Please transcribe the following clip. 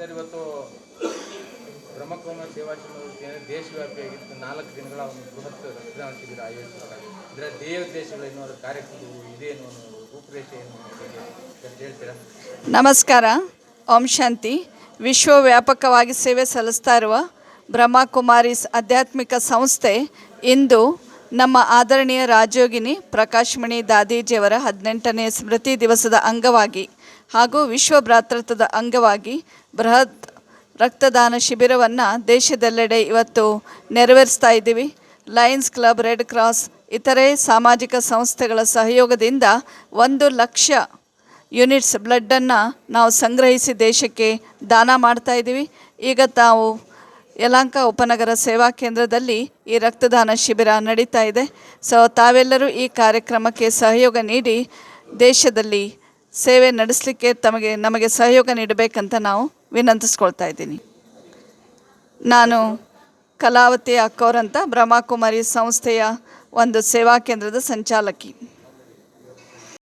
Sir, ಇವತ್ತು ಬ್ರಹ್ಮಕುಮಾರ ಸೇವಾ ಸಂಸ್ಥೆ ದೇಶವ್ಯಾಪಿಯಾಗಿತ್ತು ನಾಲ್ಕು ದಿನಗಳ ಒಂದು ಬೃಹತ್ ರಕ್ತದಾನ ಶಿಬಿರ ಆಯೋಜಿಸಿದ್ದಾರೆ. ಇದರ ದೇಶಗಳು ಅದರ ಕಾರ್ಯಕ್ರಮ ಇದೇನು ರೂಪರೇಷೆ ಏನು ಹೇಳ್ತೀರಾ? ನಮಸ್ಕಾರ. ಓಂ ಶಾಂತಿ. ವಿಶ್ವವ್ಯಾಪಕವಾಗಿ ಸೇವೆ ಸಲ್ಲಿಸ್ತಾ ಇರುವ ಬ್ರಹ್ಮಕುಮಾರಿಸ್ ಆಧ್ಯಾತ್ಮಿಕ ಸಂಸ್ಥೆ ಇಂದು ನಮ್ಮ ಆದರಣೀಯ ರಾಜಯೋಗಿನಿ ಪ್ರಕಾಶ್ಮಣಿ ದಾದೀಜಿಯವರ ಹದಿನೆಂಟನೇ ಸ್ಮೃತಿ ದಿವಸದ ಅಂಗವಾಗಿ ಹಾಗೂ ವಿಶ್ವ ಭ್ರಾತೃತ್ವದ ಅಂಗವಾಗಿ ಬೃಹತ್ ರಕ್ತದಾನ ಶಿಬಿರವನ್ನು ದೇಶದೆಲ್ಲೆಡೆ ಇವತ್ತು ನೆರವೇರಿಸ್ತಾ ಇದ್ದೀವಿ. ಲಯನ್ಸ್ ಕ್ಲಬ್, ರೆಡ್ ಕ್ರಾಸ್, ಇತರೆ ಸಾಮಾಜಿಕ ಸಂಸ್ಥೆಗಳ ಸಹಯೋಗದಿಂದ ಒಂದು ಲಕ್ಷ ಯೂನಿಟ್ಸ್ ಬ್ಲಡ್ಡನ್ನು ನಾವು ಸಂಗ್ರಹಿಸಿ ದೇಶಕ್ಕೆ ದಾನ ಮಾಡ್ತಾಯಿದ್ದೀವಿ ಈಗ ತಾವು ಯಲಾಂಕ ಉಪನಗರ ಸೇವಾ ಕೇಂದ್ರದಲ್ಲಿ ಈ ರಕ್ತದಾನ ಶಿಬಿರ ನಡೀತಾ ಇದೆ. ಸೊ ತಾವೆಲ್ಲರೂ ಈ ಕಾರ್ಯಕ್ರಮಕ್ಕೆ ಸಹಯೋಗ ನೀಡಿ ದೇಶದಲ್ಲಿ ಸೇವೆ ನಡೆಸಲಿಕ್ಕೆ ತಮಗೆ, ನಮಗೆ ಸಹಯೋಗ ನೀಡಬೇಕಂತ ನಾವು ವಿನಂತಿಸ್ಕೊಳ್ತಾ ಇದ್ದೀನಿ. ನಾನು ಕಲಾವತಿ ಅಕ್ಕವ್ರಂತ ಬ್ರಹ್ಮಕುಮಾರಿ ಸಂಸ್ಥೆಯ ಒಂದು ಸೇವಾ ಕೇಂದ್ರದ ಸಂಚಾಲಕಿ.